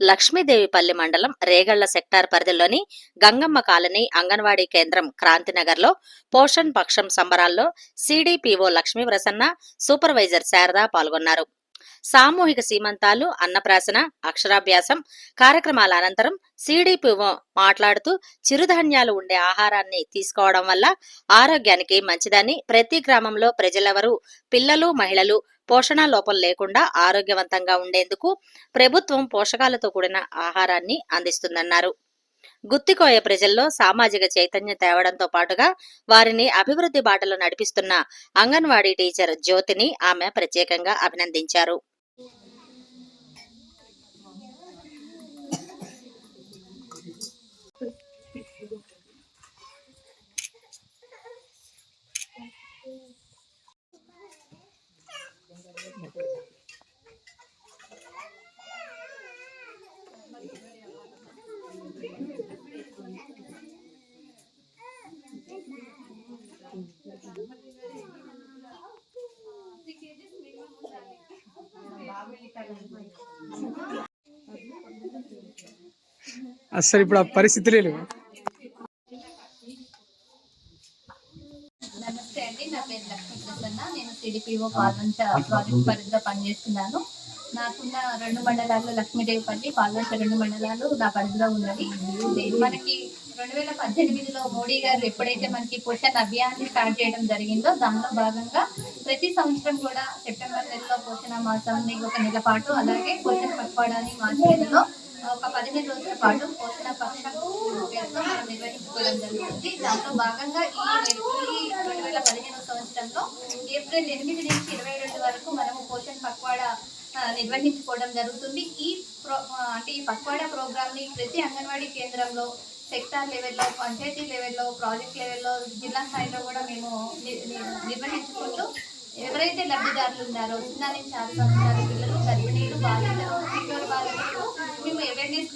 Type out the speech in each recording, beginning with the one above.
లక్ష్మీదేవిపల్లి మండలం రేగళ్ళ సెక్టార్ పరిధిలోని గంగమ్మ కాలనీ అంగన్వాడీ కేంద్రం క్రాంతినగర్లో పోషణ్ పక్షం సంబరాల్లో సిడిపిఓ లక్ష్మీ ప్రసన్న సూపర్వైజర్ శారద పాల్గొన్నారు. సామూహిక సీమంతాలు అన్నప్రాసన అక్షరాభ్యాసం కార్యక్రమాల అనంతరం సిడిపిఓ మాట్లాడుతూ చిరుధాన్యాలు ఉండే ఆహారాన్ని తీసుకోవడం వల్ల ఆరోగ్యానికి మంచిదని ప్రతి గ్రామంలో ప్రజలెవరూ పిల్లలు మహిళలు పోషణ లోపం లేకుండా ఆరోగ్యవంతంగా ఉండేందుకు ప్రభుత్వం పోషకాలతో కూడిన ఆహారాన్ని అందిస్తుందన్నారు. గుత్తికోయ ప్రజల్లో సామాజిక చైతన్యం తేవడంతో పాటుగా వారిని అభివృద్ధి బాటలో నడిపిస్తున్న అంగన్వాడీ టీచర్ జ్యోతిని ఆమె ప్రత్యేకంగా అభినందించారు. అసలు ఇప్పుడు ఆ పరిస్థితి లేదు నమస్తే అండి నా పేరు లక్ష్మీ ప్రసన్న. నేను సిడిపిఓ పాల్వంచ ప్రాజెక్ట్ పరిధిలో పనిచేస్తున్నాను. నాకున్న రెండు మండలాల్లో లక్ష్మీదేవిపల్లి పాల్వంచ రెండు మండలాలు నా పరిధిలో ఉన్నవి. మనకి రెండు వేల పద్దెనిమిదిలో మోడీ గారు ఎప్పుడైతే మనకి పోషణ్ అభియాన్ని స్టార్ట్ చేయడం జరిగిందో దానిలో భాగంగా ప్రతి సంవత్సరం కూడా సెప్టెంబర్ నెలలో పోషణ మాసాన్ని ఒక నెల పాటు అలాగే పోషణ పక్వాడాన్ని మార్చి నెలలో ఒక పదిహేను రోజుల పాటు పోషణ పక్ష పేరుతో మనం నిర్వహించుకోవడం జరుగుతుంది దాంట్లో భాగంగా ఈ రెండు వేల పదిహేను సంవత్సరంలో ఏప్రిల్ ఎనిమిది నుంచి ఇరవై రెండు వరకు మనము పోషణ పక్వాడా నిర్వహించుకోవడం జరుగుతుంది. ఈ ప్రో అంటే ఈ పక్వాడా ప్రోగ్రామ్ని ప్రతి అంగన్వాడీ కేంద్రంలో సెక్టార్ లెవెల్లో పంచాయతీ లెవెల్లో ప్రాజెక్ట్ లెవెల్లో జిల్లా స్థాయిలో కూడా మేము ని- నిర్వహించుకుంటూ ఎవరైతే లబ్ధిదారులు ఉన్నారో చిన్న నుంచి ఆరు సంవత్సరాల పిల్లలు గర్భిణీలు బాలింతలు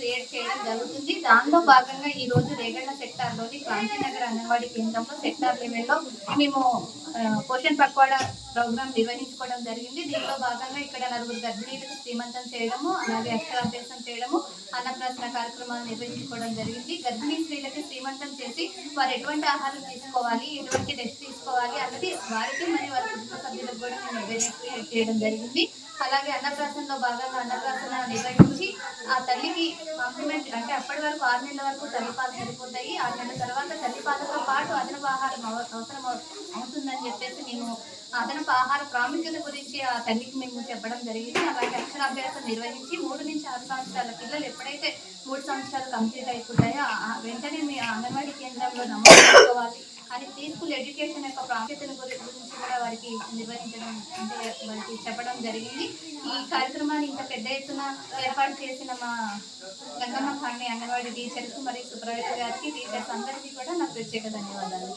క్రియేట్ చేయడం జరుగుతుంది. దానిలో భాగంగా ఈ రోజు రేగళ్ళ సెక్టార్లోని క్రాంతినగర్ అంగన్వాడీ కేంద్రంలో సెక్టార్ లెవెల్లో మేము ఆ, పోషణ్ ప్రోగ్రాం ప్రోగ్రామ్ నిర్వహించుకోవడం జరిగింది. దీనిలో భాగంగా ఇక్కడ నలుగురు గర్భిణీలకు శ్రీమంతం చేయడము అలాగే అక్షరాభ్యాసం చేయడము అన్నప్రాసన కార్యక్రమాలు నిర్వహించుకోవడం జరిగింది. గర్భిణీ స్త్రీలకి శ్రీమంతం చేసి వారు ఎటువంటి ఆహారం తీసుకోవాలి ఎటువంటి రెస్ట్ తీసుకోవాలి అన్నది వారికి మరియు వారి కుటుంబ సభ్యులకు కూడా మేము అవేర్నెస్ క్రియేట్ చేయడం జరిగింది. అలాగే అన్నప్రాసనలో భాగంగా అన్నప్రాసన నిర్వహించడం తల్లికి కాంప్లిమెంట్ అంటే అప్పటి వరకు ఆరు నెలల వరకు తల్లిపాలు సరిపోతాయి. ఆరు నెలల తర్వాత తల్లిపాలతో పాటు అదనపు ఆహారం అవ- అవసరం అవుతుందని చెప్పేసి మేము అదనపు ఆహార ప్రాముఖ్యత గురించి ఆ తల్లికి మేము చెప్పడం జరిగింది. అలాగే అక్షరాభ్యాసం నిర్వహించి మూడు నుంచి ఆరు సంవత్సరాల పిల్లలు ఎప్పుడైతే మూడు సంవత్సరాలు కంప్లీట్ అయిపోతాయో ఆ- వెంటనే మీ అంగన్వాడీ కేంద్రంలో నమోదు చేసుకోవాలి. అని పీస్ఫుల్ ఎడ్యుకేషన్ యొక్క ప్రాముఖ్యతను గురించి కూడా వారికి నిర్వహించడం అంటే వారికి చెప్పడం జరిగింది. ఈ కార్యక్రమాన్ని ఇంత పెద్ద ఎత్తున ఏర్పాటు చేసిన మా గంగమ్మ కాలనీ అంగన్వాడీ టీచర్స్ మరియు సుప్రవేశ గారికి టీచర్స్ అందరికీ కూడా నా ప్రత్యేక ధన్యవాదాలు.